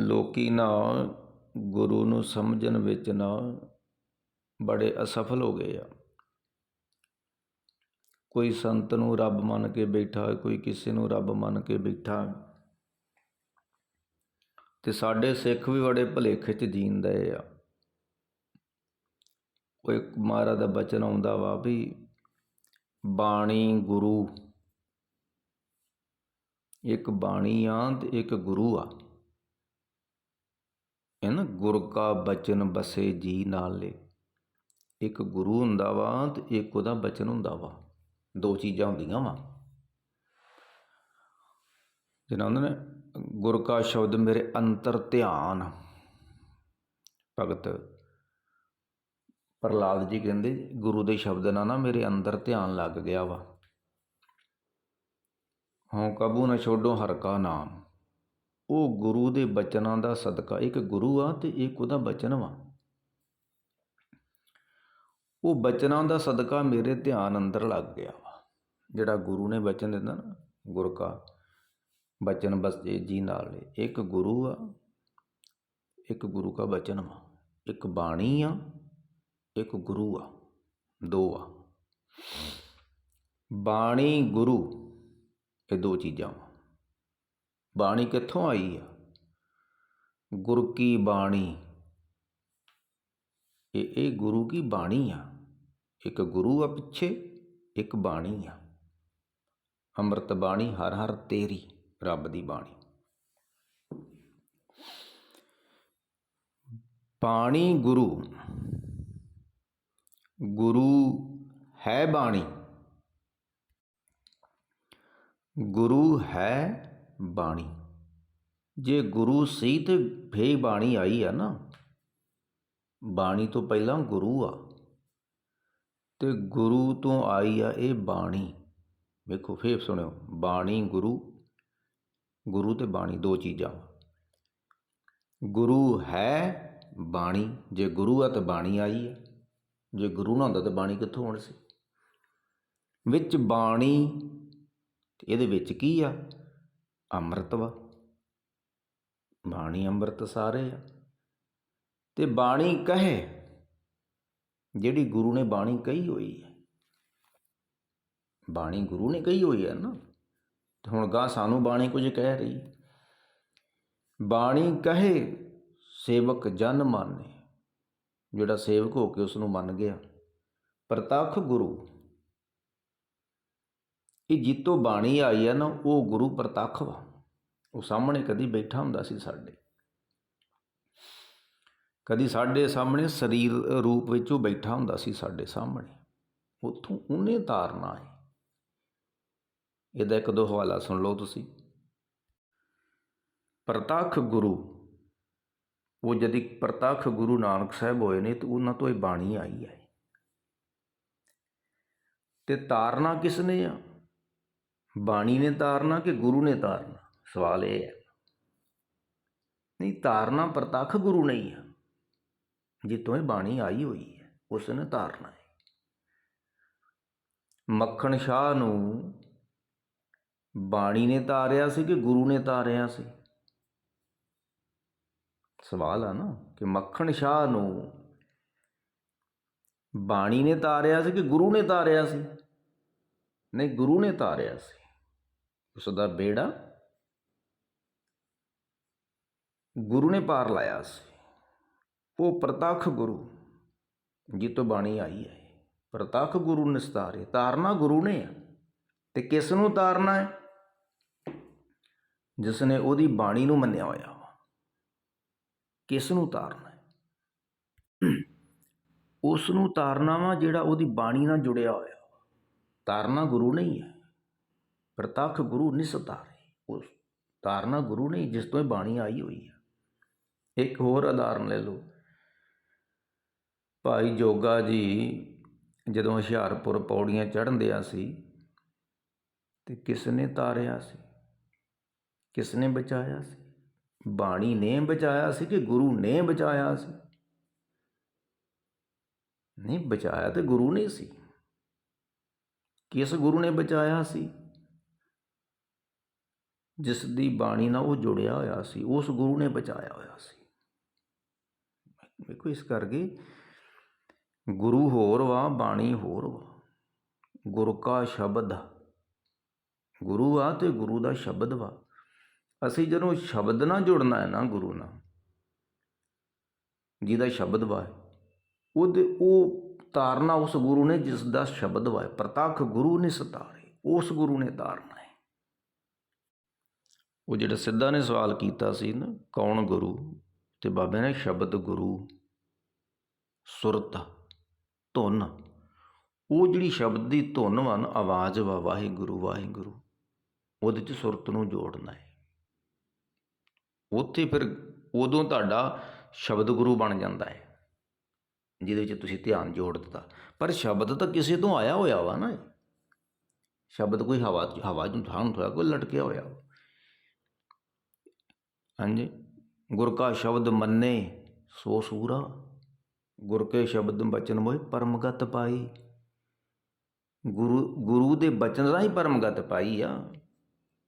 ਲੋਕੀ ਨਾ ਗੁਰੂ ਨੂੰ ਸਮਝਣ ਵਿੱਚ ਨਾ ਬੜੇ ਅਸਫਲ ਹੋ ਗਏ ਆ। ਕੋਈ ਸੰਤ ਨੂੰ ਰੱਬ ਮੰਨ ਕੇ ਬੈਠਾ, ਕੋਈ ਕਿਸੇ ਨੂੰ ਰੱਬ ਮੰਨ ਕੇ ਬੈਠਾ। ਤੇ ਸਾਡੇ ਸਿੱਖ ਵੀ ਬੜੇ ਭਲੇਖੇ ਚ ਜੀਂਦੇ ਆ। ਉਹ ਇੱਕ ਮਹਾਰਾਜ ਦਾ ਬਚਨ ਆਉਂਦਾ ਵਾ ਵੀ ਬਾਣੀ ਗੁਰੂ। ਇੱਕ ਬਾਣੀ ਆ ਤੇ ਇੱਕ ਗੁਰੂ ਆ। ਇਹ ਨਾ ਗੁਰ ਕਾ ਬਚਨ ਬਸੇ ਜੀ ਨਾਲੇ ਇੱਕ ਗੁਰੂ ਹੁੰਦਾ ਵਾ ਤੇ ਇੱਕ ਉਹਦਾ ਬਚਨ ਹੁੰਦਾ ਵਾ। ਦੋ ਚੀਜ਼ਾਂ ਹੁੰਦੀਆਂ ਵਾ। ਜਿਹਨਾਂ ਹੁੰਦੇ ਨੇ ਗੁਰ ਕਾ ਸ਼ਬਦ ਮੇਰੇ ਅੰਤਰ ਧਿਆਨ। ਭਗਤ ਪ੍ਰਹਲਾਦ ਜੀ ਕਹਿੰਦੇ, ਗੁਰੂ ਦੇ ਸ਼ਬਦ ਨਾਲ ਨਾ ਮੇਰੇ ਅੰਦਰ ਧਿਆਨ ਲੱਗ ਗਿਆ ਵਾ। ਹਉ ਕਬੂ ਨਾ ਛੋਡੋ ਹਰ ਕਾ ਨਾਮ। ਉਹ ਗੁਰੂ ਦੇ ਬਚਨਾਂ ਦਾ ਸਦਕਾ, ਇੱਕ ਗੁਰੂ ਆ ਤੇ ਇੱਕ ਉਹਦਾ ਬਚਨ ਵਾ। ਉਹ ਬਚਨਾਂ ਦਾ ਸਦਕਾ ਮੇਰੇ ਧਿਆਨ ਅੰਦਰ ਲੱਗ ਗਿਆ ਵਾ। ਜਿਹੜਾ ਗੁਰੂ ਨੇ ਬਚਨ ਦਿੱਤਾ ਨਾ, ਗੁਰ ਕਾ ਬਚਨ ਬਸਜੇ ਜੀ ਨਾਲ ਇੱਕ ਗੁਰੂ ਆ, ਇੱਕ ਗੁਰੂ ਕਾ ਬਚਨ ਵਾ। ਇੱਕ ਬਾਣੀ ਆ, ਇੱਕ ਗੁਰੂ ਆ, ਦੋ ਆ। ਬਾਣੀ, ਗੁਰੂ, ਇਹ ਦੋ ਚੀਜ਼ਾਂ ਵਾ। ਬਾਣੀ ਕਿੱਥੋਂ ਆਈ ਆ? ਗੁਰ ਕੀ ਬਾਣੀ? ਇਹ ਇਹ ਗੁਰੂ ਕੀ ਬਾਣੀ ਆ? ਇੱਕ ਗੁਰੂ ਆ ਪਿੱਛੇ, ਇੱਕ ਬਾਣੀ ਆ। ਅੰਮ੍ਰਿਤ ਬਾਣੀ ਹਰ ਹਰ ਤੇਰੀ ਰੱਬ ਦੀ ਬਾਣੀ। ਬਾਣੀ ਗੁਰੂ। ਗੁਰੂ ਹੈ ਬਾਣੀ। ਗੁਰੂ ਹੈ ਬਾਣੀ। ਜੇ ਗੁਰੂ ਸੀ ਤੇ ਫੇ ਬਾਣੀ ਆਈ ਆ ਨਾ। ਬਾਣੀ ਤੋਂ ਪਹਿਲਾਂ ਗੁਰੂ ਆ। ਤੇ ਗੁਰੂ ਤੋਂ ਆਈ ਆ ਇਹ ਬਾਣੀ। ਵੇਖੋ, ਫੇਰ ਸੁਣਿਓ। ਬਾਣੀ, ਗੁਰੂ। ਗੁਰੂ ਤੇ ਬਾਣੀ ਦੋ ਚੀਜ਼ਾਂ। ਗੁਰੂ ਹੈ ਬਾਣੀ। ਜੇ ਗੁਰੂ ਆ ਤਾਂ ਬਾਣੀ ਆਈ ਹੈ ਜੇ ਗੁਰੂ ਨਾ ਹੁੰਦਾ ਤਾਂ ਬਾਣੀ ਕਿੱਥੋਂ ਆਉਣੀ ਸੀ? ਵਿੱਚ ਬਾਣੀ, ਇਹਦੇ ਵਿੱਚ ਕੀ ਆ? ਅੰਮ੍ਰਿਤ ਵਾ। ਬਾਣੀ ਅੰਮ੍ਰਿਤ ਸਾਰੇ ਆ। ਤੇ ਬਾਣੀ ਕਹੇ, ਜਿਹੜੀ ਗੁਰੂ ਨੇ ਬਾਣੀ ਕਹੀ ਹੋਈ ਹੈ। ਬਾਣੀ ਗੁਰੂ ਨੇ ਕਹੀ ਹੋਈ ਹੈ ਨਾ। ਤੇ ਹੁਣ ਗਾ ਸਾਨੂੰ ਬਾਣੀ ਕੁਝ ਕਹਿ ਰਹੀ। ਬਾਣੀ ਕਹੇ, ਸੇਵਕ ਜਨ ਮਾਨੇ। ਜਿਹੜਾ ਸੇਵਕ ਹੋ ਕੇ ਉਸ ਨੂੰ ਮੰਨ ਗਿਆ। ਪ੍ਰਤੱਖ ਗੁਰੂ। ਇਹ ਜਿੱਤੋਂ ਬਾਣੀ ਆਈ ਆ ਨਾ, ਉਹ ਗੁਰੂ ਪ੍ਰਤੱਖ ਵਾ। ਉਹ ਸਾਹਮਣੇ ਕਦੀ ਬੈਠਾ ਹੁੰਦਾ ਸੀ ਸਾਡੇ। ਕਦੀ ਸਾਡੇ ਸਾਹਮਣੇ ਸਰੀਰ ਰੂਪ ਵਿੱਚ ਉਹ ਬੈਠਾ ਹੁੰਦਾ ਸੀ ਸਾਡੇ ਸਾਹਮਣੇ। ਉੱਥੋਂ ਉਹਨੇ ਤਾਰਨਾ ਹੈ। ਇਹਦਾ ਇੱਕ ਦੋ ਹਵਾਲਾ ਸੁਣ ਲਓ ਤੁਸੀਂ। ਪ੍ਰਤੱਖ ਗੁਰੂ, ਉਹ ਜਦ ਪ੍ਰਤੱਖ ਗੁਰੂ ਨਾਨਕ ਸਾਹਿਬ ਹੋਏ ਨੇ, ਤੇ ਉਹਨਾਂ ਤੋਂ ਇਹ ਬਾਣੀ ਆਈ ਹੈ। ਤੇ ਤਾਰਨਾ ਕਿਸ ਨੇ ਆ? ਬਾਣੀ ਨੇ ਤਾਰਨਾ ਕਿ ਗੁਰੂ ਨੇ ਤਾਰਨਾ? ਸਵਾਲ ਇਹ ਹੈ। ਨਹੀਂ, ਤਾਰਨਾ ਪ੍ਰਤੱਖ ਗੁਰੂ ਨਹੀਂ ਹੈ ਜਿੱਤੋਂ ਇਹ ਬਾਣੀ ਆਈ ਹੋਈ ਹੈ ਉਸ ਨੇ ਤਾਰਨਾ ਹੈ। ਮੱਖਣ ਸ਼ਾਹ ਨੂੰ ਬਾਣੀ ਨੇ ਤਾਰਿਆ ਸੀ ਕਿ ਗੁਰੂ ਨੇ ਤਾਰਿਆ ਸੀ? ਸਵਾਲ ਆ ਨਾ, ਕਿ ਮੱਖਣ ਸ਼ਾਹ ਨੂੰ ਬਾਣੀ ਨੇ ਤਾਰਿਆ ਸੀ ਕਿ ਗੁਰੂ ਨੇ ਤਾਰਿਆ ਸੀ? ਨਹੀਂ, ਗੁਰੂ ਨੇ ਤਾਰਿਆ ਸੀ। ਉਸ ਦਾ ਬੇੜਾ ਗੁਰੂ ਨੇ ਪਾਰ ਲਾਇਆ ਸੀ। ਉਹ ਪ੍ਰਤੱਖ ਗੁਰੂ ਜੀ ਤੋਂ ਬਾਣੀ ਆਈ ਹੈ। ਪ੍ਰਤੱਖ ਗੁਰੂ ਨਿਸਤਾਰੇ, ਤਾਰਨਾ ਗੁਰੂ ਨੇ ਆ। ਤੇ ਕਿਸ ਨੂੰ ਤਾਰਨਾ ਹੈ? ਜਿਸ ਨੇ ਉਹਦੀ ਬਾਣੀ ਨੂੰ ਮੰਨਿਆ ਹੋਇਆ ਵਾ। ਕਿਸ ਨੂੰ ਤਾਰਨਾ ਹੈ? ਉਸ ਨੂੰ ਤਾਰਨਾ ਵਾ ਜਿਹੜਾ ਉਹਦੀ ਬਾਣੀ ਨਾਲ ਜੁੜਿਆ ਹੋਇਆ ਵਾ। ਤਾਰਨਾ ਗੁਰੂ ਨਹੀਂ ਹੈ। ਪ੍ਰਤੱਖ ਗੁਰੂ ਨਿਸਤਾਰੇ ਉਸ ਤਾਰਨਾ ਗੁਰੂ ਨਹੀਂ ਜਿਸ ਤੋਂ ਇਹ ਬਾਣੀ ਆਈ ਹੋਈ ਹੈ ਇੱਕ ਹੋਰ ਉਦਾਹਰਨ ਲੈ ਲਓ। ਭਾਈ ਜੋਗਾ ਜੀ ਜਦੋਂ ਹੁਸ਼ਿਆਰਪੁਰ ਪੌੜੀਆਂ ਚੜ੍ਹਨ ਦਿਆ ਸੀ, ਤੇ ਕਿਸ ਨੇ ਤਾਰਿਆ ਸੀ? ਕਿਸ ਨੇ ਬਚਾਇਆ ਸੀ? ਬਾਣੀ ਨੇ ਬਚਾਇਆ ਸੀ ਕਿ ਗੁਰੂ ਨੇ ਬਚਾਇਆ ਸੀ? ਨਹੀਂ, ਬਚਾਇਆ ਤੇ ਗੁਰੂ ਨੇ ਸੀ। ਕਿਸ ਗੁਰੂ ਨੇ ਬਚਾਇਆ ਸੀ? ਜਿਸ ਦੀ ਬਾਣੀ ਨਾਲ ਉਹ ਜੁੜਿਆ ਹੋਇਆ ਸੀ, ਉਸ ਗੁਰੂ ਨੇ ਬਚਾਇਆ ਹੋਇਆ ਸੀ। ਵੇਖੋ ਇਸ ਕਰਕੇ ਗੁਰੂ ਹੋਰ ਵਾ, ਬਾਣੀ ਹੋਰ ਵਾ। ਗੁਰ ਕਾ ਸ਼ਬਦ। ਗੁਰੂ ਆ ਤੇ ਗੁਰੂ ਦਾ ਸ਼ਬਦ ਵਾ। ਅਸੀਂ ਜਦੋਂ ਸ਼ਬਦ ਨਾਲ ਜੁੜਨਾ ਹੈ ਨਾ ਗੁਰੂ ਨਾਲ, ਜਿਹਦਾ ਸ਼ਬਦ ਵਾ ਉਹਦੇ ਉਹ ਤਾਰਨਾ ਉਸ ਗੁਰੂ ਨੇ ਜਿਸ ਦਾ ਸ਼ਬਦ ਵਾ ਪ੍ਰਤੱਖ ਗੁਰੂ ਨੇ ਸਤਾਰੇ ਉਸ ਗੁਰੂ ਨੇ ਤਾਰਨਾ ਹੈ। ਉਹ ਜਿਹੜਾ ਸਿੱਧਾ ਨੇ ਸਵਾਲ ਕੀਤਾ ਸੀ ਨਾ, ਕੌਣ ਗੁਰੂ? ਤੇ ਬਾਬੇ ਨੇ ਸ਼ਬਦ ਗੁਰੂ, ਸੁਰਤ, ਧੁਨ। ਉਹ ਜਿਹੜੀ ਸ਼ਬਦ ਦੀ ਧੁਨ ਵਾ ਨਾ, ਆਵਾਜ਼ ਵਾ, ਵਾਹਿਗੁਰੂ ਵਾਹਿਗੁਰੂ, ਉਹਦੇ ਚ ਸੁਰਤ ਨੂੰ ਜੋੜਨਾ ਹੈ ਉੱਥੇ ਫਿਰ ਉਦੋਂ ਤੁਹਾਡਾ ਸ਼ਬਦ ਗੁਰੂ ਬਣ ਜਾਂਦਾ ਹੈ ਜਿਹਦੇ ਵਿੱਚ ਤੁਸੀਂ ਧਿਆਨ ਜੋੜ ਦਿੱਤਾ। ਪਰ ਸ਼ਬਦ ਤਾਂ ਕਿਸੇ ਤੋਂ ਆਇਆ ਹੋਇਆ ਵਾ ਨਾ ਸ਼ਬਦ ਕੋਈ ਹਵਾ ਹਵਾ ਨੂੰ ਥਾਂ ਥੋੜਾ ਕੋਈ ਲਟਕਿਆ ਹੋਇਆ। ਵਾ। ਹਾਂਜੀ। ਗੁਰ ਕਾ ਸ਼ਬਦ ਮੰਨੇ, ਸੋ ਸੂਰਾ। ਗੁਰ ਕੇ ਸ਼ਬਦ ਬਚਨ ਮੋਏ ਪਰਮਗਤ ਪਾਈ। ਗੁਰੂ ਗੁਰੂ ਦੇ ਬਚਨ ਰਾਹੀਂ ਪਰਮਗਤ ਪਾਈ ਆ।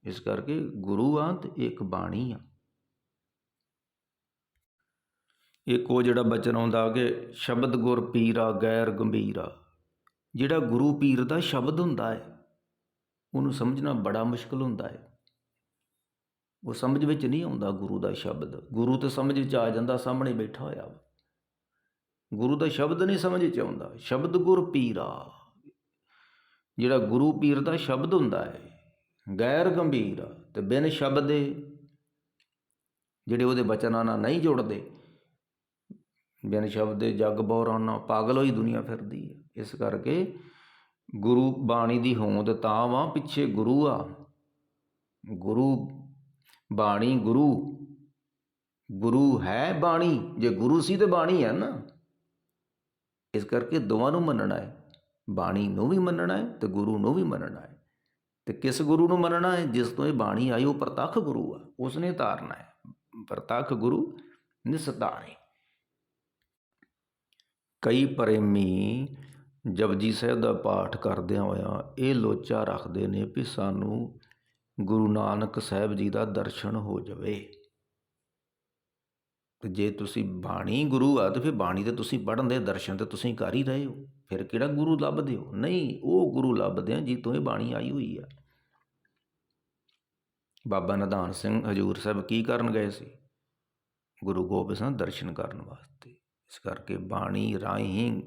ਇਸ ਕਰਕੇ ਗੁਰੂ ਆ ਤੇ ਇੱਕ ਬਾਣੀ ਆ। ਇੱਕ ਉਹ ਜਿਹੜਾ ਬਚਨ ਆਉਂਦਾ ਕਿ ਸ਼ਬਦ ਗੁਰ ਪੀਰਾ, ਗੈਰ ਗੰਭੀਰਾ। ਜਿਹੜਾ ਗੁਰੂ ਪੀਰ ਦਾ ਸ਼ਬਦ ਹੁੰਦਾ ਹੈ, ਉਹਨੂੰ ਸਮਝਣਾ ਬੜਾ ਮੁਸ਼ਕਲ ਹੁੰਦਾ ਹੈ। ਉਹ ਸਮਝ ਵਿੱਚ ਨਹੀਂ ਆਉਂਦਾ ਗੁਰੂ ਦਾ ਸ਼ਬਦ। ਗੁਰੂ ਤਾਂ ਸਮਝ ਵਿੱਚ ਆ ਜਾਂਦਾ, ਸਾਹਮਣੇ ਬੈਠਾ ਹੋਇਆ ਵਾ। ਗੁਰੂ ਦਾ ਸ਼ਬਦ ਨਹੀਂ ਸਮਝ ਵਿੱਚ ਆਉਂਦਾ। ਸ਼ਬਦ ਗੁਰ ਪੀਰਾ। ਜਿਹੜਾ ਗੁਰੂ ਪੀਰ ਦਾ ਸ਼ਬਦ ਹੁੰਦਾ ਹੈ, ਗੈਰ ਗੰਭੀਰ ਤੇ ਬਿਨ ਸ਼ਬਦ ਦੇ ਜਿਹੜੇ ਉਹਦੇ ਬਚਨਾਂ ਨਾਲ ਨਹੀਂ ਜੁੜਦੇ, ਬਿਨ ਸ਼ਬਦ ਦੇ ਜੱਗ ਬੋਰਾਨਾ, ਪਾਗਲ ਹੋਈ ਦੁਨੀਆ ਫਿਰਦੀ ਹੈ। ਇਸ ਕਰਕੇ ਗੁਰੂ ਬਾਣੀ ਦੀ ਹੋਂਦ ਤਾਂ ਵਾ ਪਿੱਛੇ ਗੁਰੂ ਆ। ਗੁਰੂ ਬਾਣੀ ਗੁਰੂ। ਗੁਰੂ ਹੈ ਬਾਣੀ। ਜੇ ਗੁਰੂ ਸੀ ਤੇ ਬਾਣੀ ਹੈ ਨਾ। ਇਸ ਕਰਕੇ ਦੋਵਾਂ ਨੂੰ ਮੰਨਣਾ ਹੈ। ਬਾਣੀ ਨੂੰ ਵੀ ਮੰਨਣਾ ਹੈ ਤੇ ਗੁਰੂ ਨੂੰ ਵੀ ਮੰਨਣਾ ਹੈ। ਤੇ ਕਿਸ ਗੁਰੂ ਨੂੰ ਮੰਨਣਾ ਹੈ? ਜਿਸ ਤੋਂ ਇਹ ਬਾਣੀ ਆਈ, ਉਹ ਪ੍ਰਤੱਖ ਗੁਰੂ ਆ। ਉਸਨੇ ਧਾਰਨਾ ਹੈ। ਪ੍ਰਤੱਖ ਗੁਰੂ ਨਿਸਤਾਰੇ ਕਈ ਪ੍ਰੇਮੀ ਜਪਜੀ ਸਾਹਿਬ ਦਾ ਪਾਠ ਕਰਦਿਆਂ ਹੋਇਆ ਇਹ ਲੋਚਾ ਰੱਖਦੇ ਨੇ ਵੀ ਸਾਨੂੰ ਗੁਰੂ ਨਾਨਕ ਸਾਹਿਬ ਜੀ ਦਾ ਦਰਸ਼ਨ ਹੋ ਜਾਵੇ। ਤੇ ਜੇ ਤੁਸੀਂ ਬਾਣੀ ਗੁਰੂ ਆ, ਤੇ ਫਿਰ ਬਾਣੀ ਤੇ ਤੁਸੀਂ ਪੜ੍ਹਨ ਦੇ ਦਰਸ਼ਨ ਤੇ ਤੁਸੀਂ ਕਰ ਹੀ ਰਹੇ ਹੋ। ਫਿਰ ਕਿਹੜਾ ਗੁਰੂ ਲੱਭਦੇ ਹੋ? ਨਹੀਂ, ਉਹ ਗੁਰੂ ਲੱਭਦੇ ਆ ਜੀ ਤੋਂ ਇਹ ਬਾਣੀ ਆਈ ਹੋਈ ਆ। ਬਾਬਾ ਨਿਧਾਨ ਸਿੰਘ ਹਜੂਰ ਸਾਹਿਬ ਕੀ ਕਰਨ ਗਏ ਸੀ? ਗੁਰੂ ਗੋਬਿੰਦ ਸਿੰਘ ਦਰਸ਼ਨ ਕਰਨ ਵਾਸਤੇ। ਇਸ ਕਰਕੇ ਬਾਣੀ ਰਾਹੀਂ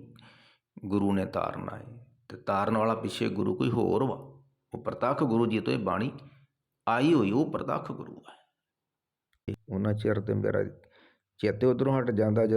ਗੁਰੂ ਨੇ ਤਾਰਨਾ ਹੈ ਤੇ ਤਾਰਨ ਵਾਲਾ ਪਿੱਛੇ ਗੁਰੂ ਕੋਈ ਹੋਰ ਵਾ। ਉਹ ਪ੍ਰਤੱਖ ਗੁਰੂ ਜੀ ਤੋਂ ਇਹ ਬਾਣੀ ਆਈ ਹੋਈ, ਉਹ ਪ੍ਰਤੱਖ ਗੁਰੂ ਹੈ। ਉਹਨਾਂ ਚਿਰ ਤੇ ਮੇਰਾ ਚੇਤੇ ਉਧਰੋਂ ਹਟ ਜਾਂਦਾ ਜਦੋਂ